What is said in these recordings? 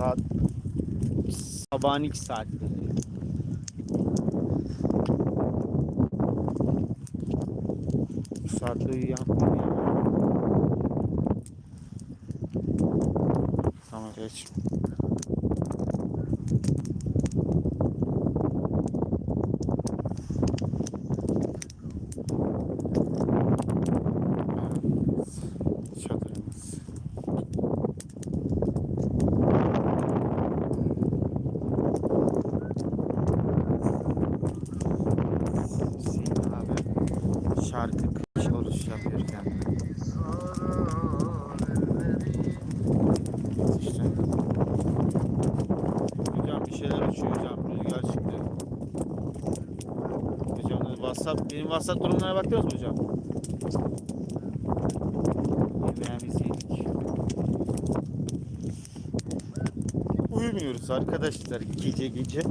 Saat sabahın iki saatleri. Bu saatte uyuyan Tamam geç. Çadırımız. Hüseyin abi şarkı çalış yapıyor kendine. İşte. Hocam bir şeyler uçuyor hocam. Rüzgar çıktı. Hocam WhatsApp, benim WhatsApp durumlara bakıyoruz mu hocam? Yemeğimizi yedik. Uyumuyoruz arkadaşlar gece gece.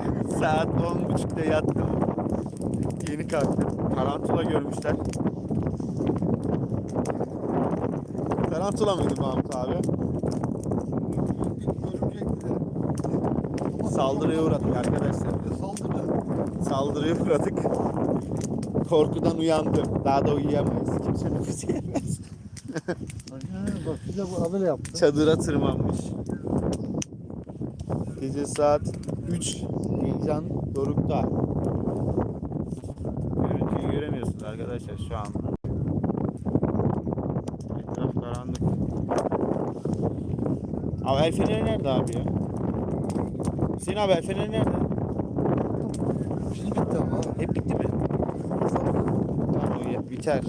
Saat 10.30'da yattım. Yeni kalktım. Tarantula görmüşler. Tarantula mıydı Mahmut abi? Saldırıya uğradık arkadaşlar. Saldırıya uğradık. Korkudan uyandım. Daha da uyuyamayız. Kimse nefes yemez. Bak bir de bu amele yaptı. Çadıra tırmanmış. Gece saat 3. Heyecan dorukta. Görüntüyü göremiyorsunuz arkadaşlar şu an. Etraf karanlık. Abi el feneri nerede abi ya? Hüseyin abi el feneri nerede? Pil bitti ama. Hep bitti mi? Tamam biter.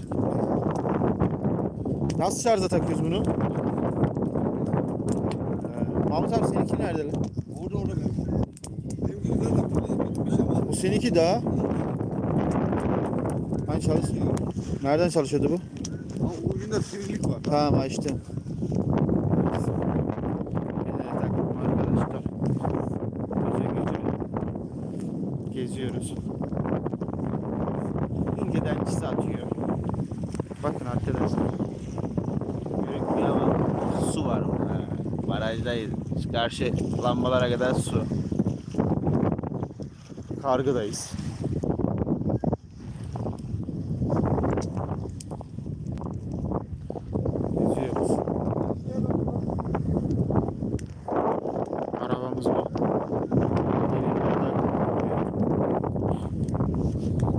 Nasıl şarja takıyoruz bunu? Mahmut abi seninki nerede lan? Orada orada. Benim gözler de burada bitmiş ama. Bu seninki daha. Hani çalışıyor. Nereden çalışıyordu bu? Ama ucunda sivrilik var. Tamam açtım. Geziyoruz. İnceden çiz atıyor. Bakın arkadaşlar. Görünmüyor ama su var. Ha, Barajdayız. Karşı lambalara kadar su. Kargıdayız. Arabamız bu.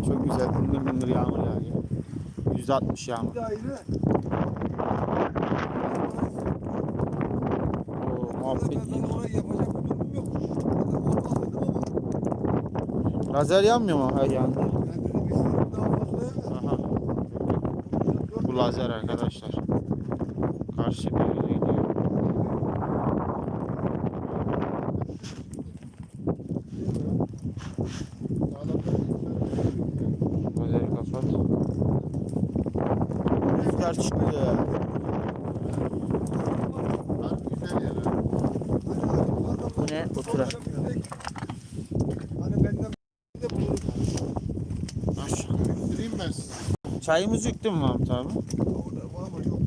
Çok güzel ındır ındır yağmur yağıyor. %60 yağmur. Muhabbet Ben yine. orayı yapacak bir durumum yok. Olmaz dedim ama. Lazer yanmıyor mu? Ha yandı. Ben dedim istedim daha fazla. Aha. Bu lazer arkadaşlar. Karşı bir yere gidiyor. Lazeri kapat. Rüzgar çıktı. Oturak. Hani benden de bulurum. Aşağı. Göstereyim ben size. Çayımız yüktü mü Mahmut abi? Orada var ama yok.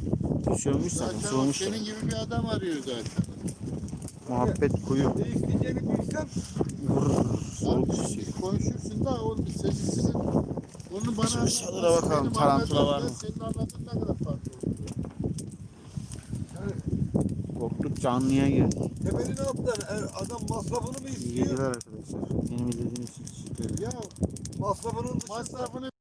Düşürmüş zaten, Zaten senin gibi bir adam arıyor zaten. Muhabbet kuyu. Ne isteyeceğini bilsem Soğuk siz konuşursun da o sesi sizin. Onu bana Şimdi çadıra bakalım, tarantula var mı? Senin anladığın ne kadar farklı olur. Canlıya girdik. tepeli ne yaptılar? Er- Adam masrafını mı İyi istiyor? geceler arkadaşlar. Benim izlediğiniz için teşekkür ederim. Ya Masrafının dışında masrafını